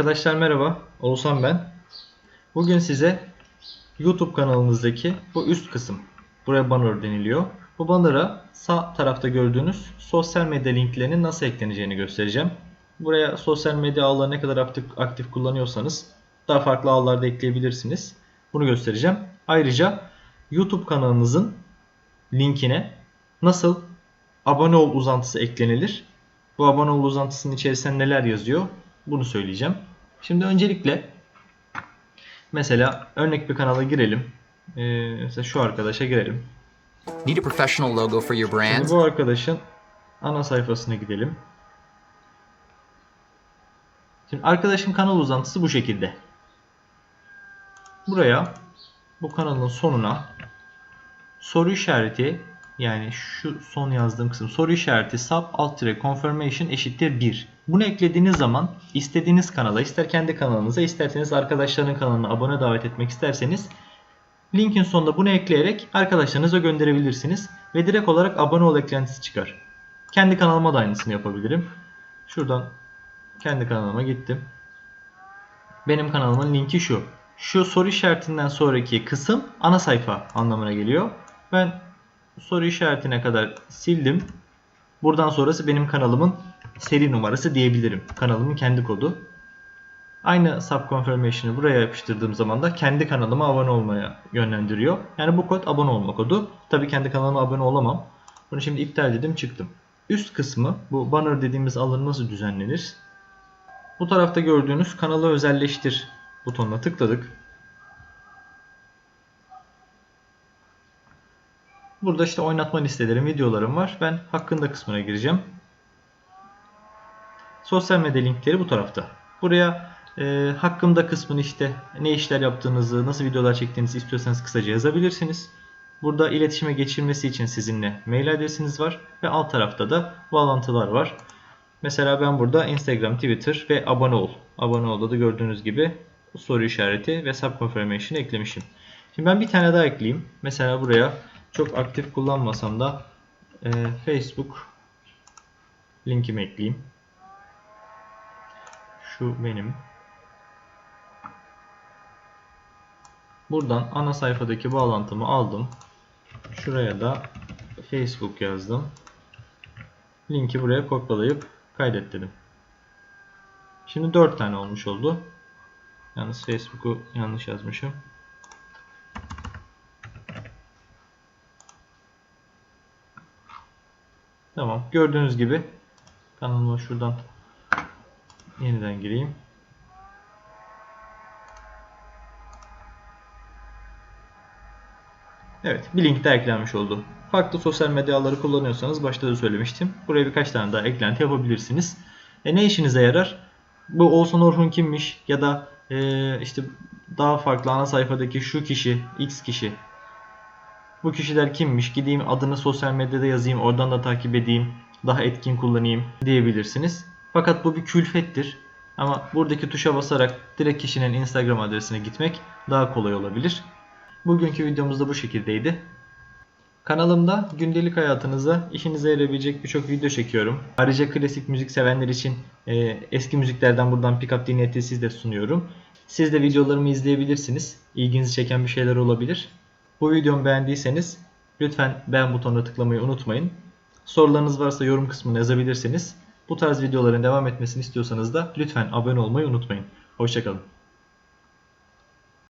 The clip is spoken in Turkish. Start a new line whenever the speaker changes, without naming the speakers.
Arkadaşlar merhaba, Oğuzhan ben. Bugün size YouTube kanalınızdaki bu üst kısım, buraya banner deniliyor. Bu banner'a sağ tarafta gördüğünüz sosyal medya linklerinin nasıl ekleneceğini göstereceğim. Buraya sosyal medya ağları ne kadar aktif, aktif kullanıyorsanız daha farklı ağlarda ekleyebilirsiniz. Bunu göstereceğim. Ayrıca YouTube kanalınızın linkine nasıl abone ol uzantısı eklenilir? Bu abone ol uzantısının içerisinde neler yazıyor? Bunu söyleyeceğim. Şimdi öncelikle mesela örnek bir kanala girelim. Ee, mesela şu arkadaşa girelim.
Need a professional logo for your brand?
Şimdi bu arkadaşın ana sayfasına gidelim. Şimdi arkadaşın kanal uzantısı bu şekilde. Buraya bu kanalın sonuna soru işareti yani şu son yazdığım kısım soru işareti sub alt tire confirmation eşittir 1. Bunu eklediğiniz zaman istediğiniz kanala ister kendi kanalınıza isterseniz arkadaşların kanalına abone davet etmek isterseniz linkin sonunda bunu ekleyerek arkadaşlarınıza gönderebilirsiniz ve direkt olarak abone ol eklentisi çıkar. Kendi kanalıma da aynısını yapabilirim. Şuradan kendi kanalıma gittim. Benim kanalımın linki şu. Şu soru işaretinden sonraki kısım ana sayfa anlamına geliyor. Ben soru işaretine kadar sildim. Buradan sonrası benim kanalımın seri numarası diyebilirim. Kanalımın kendi kodu. Aynı sub confirmation'ı buraya yapıştırdığım zaman da kendi kanalıma abone olmaya yönlendiriyor. Yani bu kod abone olma kodu. Tabii kendi kanalıma abone olamam. Bunu şimdi iptal dedim çıktım. Üst kısmı bu banner dediğimiz alanı nasıl düzenlenir? Bu tarafta gördüğünüz kanalı özelleştir butonuna tıkladık. Burada işte oynatma listelerim, videolarım var. Ben hakkında kısmına gireceğim. Sosyal medya linkleri bu tarafta. Buraya e, hakkımda kısmını işte ne işler yaptığınızı, nasıl videolar çektiğinizi istiyorsanız kısaca yazabilirsiniz. Burada iletişime geçilmesi için sizinle mail adresiniz var ve alt tarafta da bağlantılar var. Mesela ben burada Instagram, Twitter ve abone ol. Abone ol'da da gördüğünüz gibi soru işareti ve sub eklemişim. Şimdi ben bir tane daha ekleyeyim. Mesela buraya çok aktif kullanmasam da e, Facebook linkimi ekleyeyim. Şu benim. Buradan ana sayfadaki bağlantımı aldım. Şuraya da Facebook yazdım. Linki buraya kopyalayıp kaydet dedim. Şimdi 4 tane olmuş oldu. Yalnız Facebook'u yanlış yazmışım. Tamam. Gördüğünüz gibi kanalıma şuradan yeniden gireyim. Evet, bir link daha eklenmiş oldu. Farklı sosyal medya ağları kullanıyorsanız başta da söylemiştim. Buraya birkaç tane daha eklenti yapabilirsiniz. E ne işinize yarar? Bu Oğuzhan Orhun kimmiş ya da e, işte daha farklı ana sayfadaki şu kişi, X kişi. Bu kişiler kimmiş? Gideyim adını sosyal medyada yazayım, oradan da takip edeyim, daha etkin kullanayım diyebilirsiniz. Fakat bu bir külfettir. Ama buradaki tuşa basarak direkt kişinin Instagram adresine gitmek daha kolay olabilir. Bugünkü videomuz da bu şekildeydi. Kanalımda gündelik hayatınıza işinize yarayabilecek birçok video çekiyorum. Ayrıca klasik müzik sevenler için e, eski müziklerden buradan pick-up dinletisi de sunuyorum. Siz de videolarımı izleyebilirsiniz. İlginizi çeken bir şeyler olabilir. Bu videomu beğendiyseniz lütfen beğen butonuna tıklamayı unutmayın. Sorularınız varsa yorum kısmına yazabilirsiniz. Bu tarz videoların devam etmesini istiyorsanız da lütfen abone olmayı unutmayın. Hoşçakalın.